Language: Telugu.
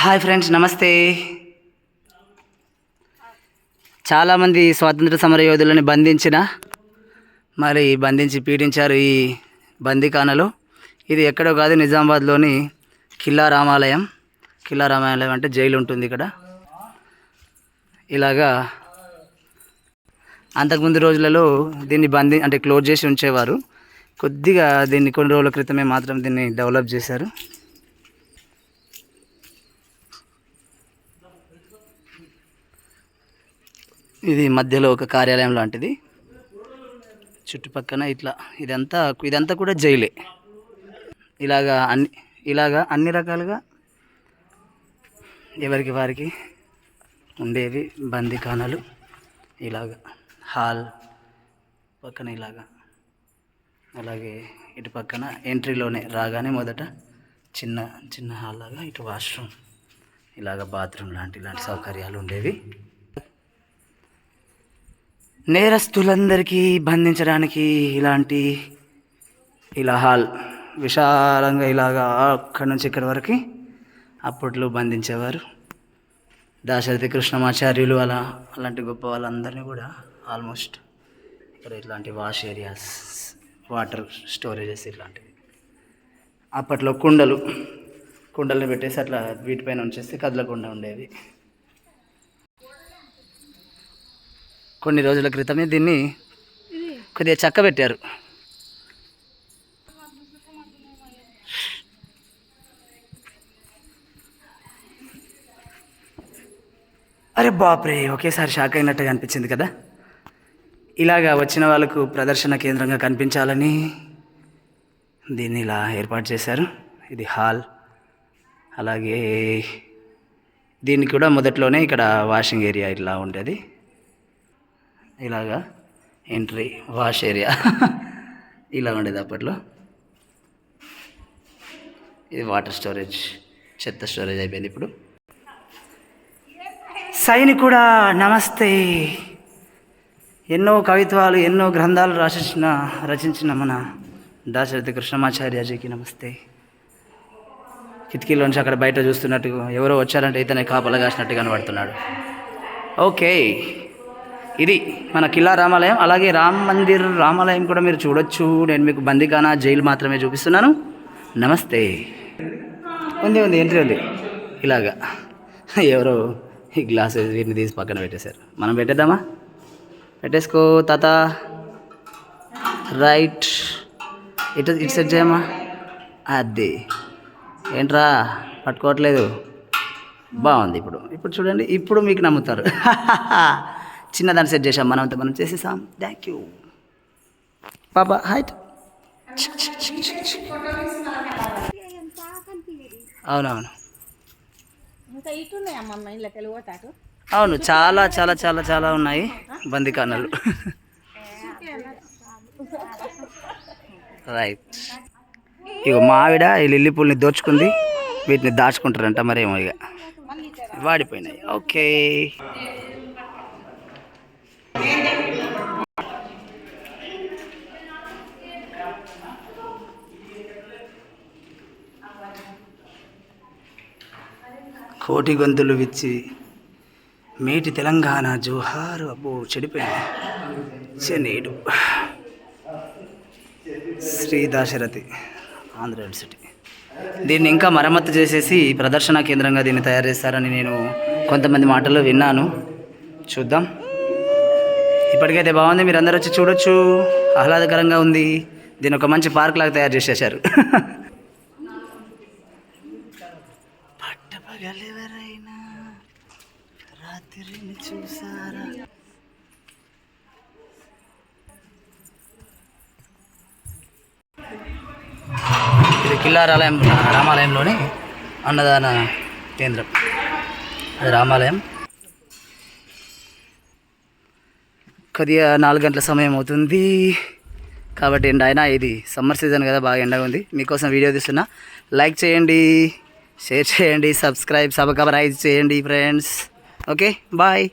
హాయ్ ఫ్రెండ్స్ నమస్తే. చాలామంది స్వాతంత్ర సమర యోధులను బంధించిన మరి బంధించి పీడించారు ఈ బందీఖానలో. ఇది ఎక్కడో కాదు నిజామాబాద్లోని కిల్లా రామాలయం. కిల్లా రామాలయం అంటే జైలు ఉంటుంది ఇక్కడ. ఇలాగా అంతకుముందు రోజులలో దీన్ని బంధి అంటే క్లోజ్ చేసి ఉంచేవారు. కొద్దిగా దీన్ని కొన్ని రోజుల క్రితమే మాత్రం దీన్ని డెవలప్ చేశారు. ఇది మధ్యలో ఒక కార్యాలయం లాంటిది. చుట్టుపక్కన ఇట్లా ఇదంతా ఇదంతా కూడా జైలే. ఇలాగా అన్ని ఇలాగా అన్ని రకాలుగా ఎవరికి వారికి ఉండేవి బందీఖానాలు. ఇలాగా హాల్ పక్కన ఇలాగా అలాగే ఇటు పక్కన ఎంట్రీలోనే రాగానే మొదట చిన్న చిన్న హాల్ లాగా ఇటు వాష్రూమ్ ఇలాగ బాత్రూమ్ లాంటి ఇలాంటి సౌకర్యాలు ఉండేవి. నేరస్తులందరికీ బంధించడానికి ఇలాంటి ఇలా హాల్ విశాలంగా ఇలాగా అక్కడి నుంచి ఇక్కడి వరకు అప్పట్లో బంధించేవారు. దాశరథి కృష్ణమాచార్యులు అలా అలాంటి గొప్ప వాళ్ళందరినీ కూడా ఆల్మోస్ట్ ఇక్కడ ఇట్లాంటి వాష్ ఏరియాస్ వాటర్ స్టోరేజెస్ ఇట్లాంటివి. అప్పట్లో కుండలు కుండలను పెట్టేసి అట్లా వీటిపైన ఉంచేస్తే కదలకుండా ఉండేవి. కొన్ని రోజుల క్రితమే దీన్ని కొద్దిగా చక్క పెట్టారు అరే బాప్రే ఒకేసారి షాక్ అయినట్టుగా అనిపించింది కదా. ఇలాగా వచ్చిన వాళ్ళకు ప్రదర్శన కేంద్రంగా కనిపించాలని దీన్ని ఇలా ఏర్పాటు చేశారు. ఇది హాల్. అలాగే దీన్ని కూడా మొదట్లోనే ఇక్కడ వాషింగ్ ఏరియా ఇలా ఉండేది. ఇలాగా ఎంట్రీ వాష్ ఏరియా. ఇలా ఉండేది అప్పట్లో. ఇది వాటర్ స్టోరేజ్ చెత్త స్టోరేజ్ అయిపోయింది ఇప్పుడు. సైనికుడా నమస్తే. ఎన్నో కవిత్వాలు ఎన్నో గ్రంథాలు రచించిన రచించిన మన దాశరథి కృష్ణమాచార్యజీకి నమస్తే. కిటికీలోంచి అక్కడ బయట చూస్తున్నట్టు ఎవరో వచ్చారంటే ఇతనే కాపలా కాసినట్టు కనబడుతున్నాడు. ఓకే. ఇది మన కిల్లా రామాలయం అలాగే రామ్ మందిర్ రామాలయం కూడా మీరు చూడొచ్చు. నేను మీకు బందీఖానా జైలు మాత్రమే చూపిస్తున్నాను. నమస్తే. ఉంది ఉంది ఎంట్రీ ఉంది. ఇలాగా. ఎవరో ఈ గ్లాసెస్ వీటిని తీసి పక్కన పెట్టేశారు. మనం పెట్టేద్దామా? పెట్టేసుకో తాత. రైట్. ఇటు ఇటు సెట్ చేయమ్మా. అది. ఏంట్రా? పట్టుకోవట్లేదు. బాగుంది ఇప్పుడు. ఇప్పుడు చూడండి ఇప్పుడు మీకు నమ్ముతారు. చిన్నదాన్ని సెట్ చేసాం మనం మనం చేసేసాం. థ్యాంక్ యూ పాపా హైట్ అవునవును. అవును చాలా చాలా చాలా చాలా ఉన్నాయి. బందికానాలు రైట్ ఇక మా ఆవిడ ఈ లిల్లీ పూల్ని దోచుకుంది. వీటిని దాచుకుంటారంట మరేమో ఇక వాడిపోయినాయి. ఓకే కోటి గొంతులు విచ్చి మేటి తెలంగాణ జోహారు. అబ్బో చెడిపోయింది. చెన్నీడు శ్రీ దాశరథి ఆంధ్ర యూనివర్సిటీ. దీన్ని ఇంకా మరమ్మతు చేసేసి ప్రదర్శన కేంద్రంగా దీన్ని తయారు చేస్తారని నేను కొంతమంది మాటల్లో విన్నాను. చూద్దాం. ఇప్పటికైతే బాగుంది. మీరు అందరూ వచ్చి చూడొచ్చు. ఆహ్లాదకరంగా ఉంది. దీన్ని ఒక మంచి పార్క్ లాగా తయారు చేసేసారు పట్టపగలెవరైనా రాత్రిని చూసారా? ఇది కిల్లారాలయం రామాలయంలోని అన్నదాన కేంద్రం. అది రామాలయం. కొద్దిగా నాలుగు గంటల సమయం అవుతుంది. కాబట్టి ఎండ అయినా ఇది సమ్మర్ సీజన్ కదా బాగా ఎండగా ఉంది. మీకోసం వీడియో తీస్తున్నా. లైక్ చేయండి షేర్ చేయండి సబ్స్క్రైబ్ సబ్స్క్రైబ్ చేయండి ఫ్రెండ్స్. Okay bye.